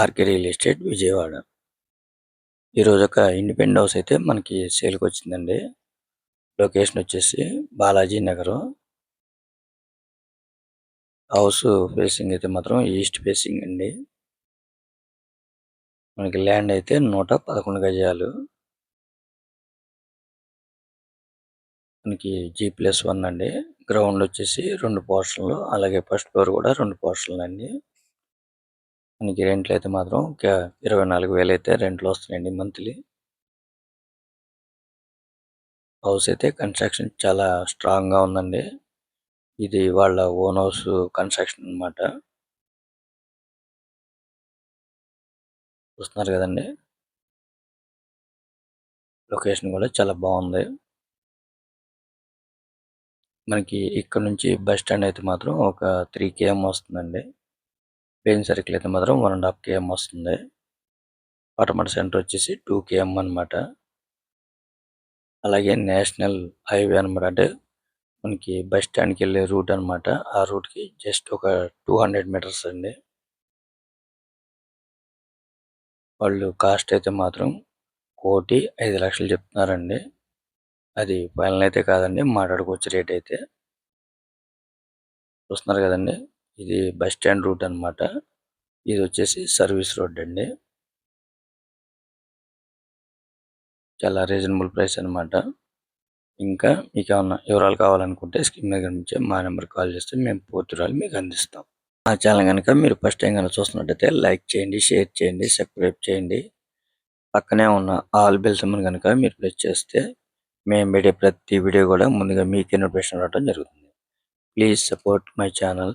RK real estate Vijayawada. ఈరోజు ఒక independent house అయితే మనకి సేల్కి వచ్చిందండి. లొకేషన్ వచ్చేసి బాలాజీ నగరం. హౌస్ ఫేసింగ్ అయితే మాత్రం ఈస్ట్ ఫేసింగ్ అండి. మనకి ల్యాండ్ అయితే నూట పదకొండు గజాలు. మనకి జీ ప్లస్ వన్ అండి. గ్రౌండ్ వచ్చేసి రెండు పోర్షన్లు అలాగే ఫస్ట్ ఫ్లోర్ కూడా రెండు పోర్షన్లు అండి. మనకి రెంట్లు అయితే మాత్రం ఒక ఇరవై నాలుగు వేలు అయితే రెంట్లు వస్తున్నాయండి మంత్లీ. హౌస్ అయితే కన్స్ట్రక్షన్ చాలా స్ట్రాంగ్గా ఉందండి. ఇది వాళ్ళ ఓన్ హౌస్ కన్స్ట్రక్షన్ అన్నమాట. చూస్తున్నారు కదండి. లొకేషన్ కూడా చాలా బాగుంది. మనకి ఇక్కడ నుంచి బస్ స్టాండ్ అయితే మాత్రం ఒక త్రీ కేఎం వస్తుందండి. పెయిన్ సర్కిల్ అయితే మాత్రం వన్ అండ్ హాఫ్ కేఎం వస్తుంది. పటమట సెంటర్ వచ్చేసి టూ కేఎం అనమాట అలాగే నేషనల్ హైవే అనమాట అంటే మనకి బస్ స్టాండ్కి వెళ్ళే రూట్ అనమాట ఆ రూట్కి జస్ట్ ఒక టూ హండ్రెడ్ మీటర్స్ అండి. వాళ్ళు కాస్ట్ అయితే మాత్రం కోటి ఐదు లక్షలు చెప్తున్నారండి. అది ఫైనల్ అయితే కాదండి. మాట్లాడుకోవచ్చు రేట్ అయితే. చూస్తున్నారు కదండి. ఇది బస్ స్టాండ్ రూట్ అనమాట ఇది వచ్చేసి సర్వీస్ రోడ్ అండి. చాలా రీజనబుల్ ప్రైస్ అనమాట ఇంకా మీకు ఏమన్నా వివరాలు కావాలనుకుంటే స్కీమ్ దగ్గర నుంచి మా నెంబర్ కాల్ చేస్తే మేము పూర్తి వివరాలు మీకు అందిస్తాం. మా ఛానల్ కనుక మీరు ఫస్ట్ టైం కనుక చూస్తున్నట్టయితే లైక్ చేయండి షేర్ చేయండి సబ్స్క్రైబ్ చేయండి. పక్కనే ఉన్న ఆల్ బెల్స్ కనుక మీరు ప్రెస్ చేస్తే మేము పెట్టే ప్రతి వీడియో కూడా ముందుగా మీకు నోటిఫికేషన్ రావడం జరుగుతుంది. Please support my channel.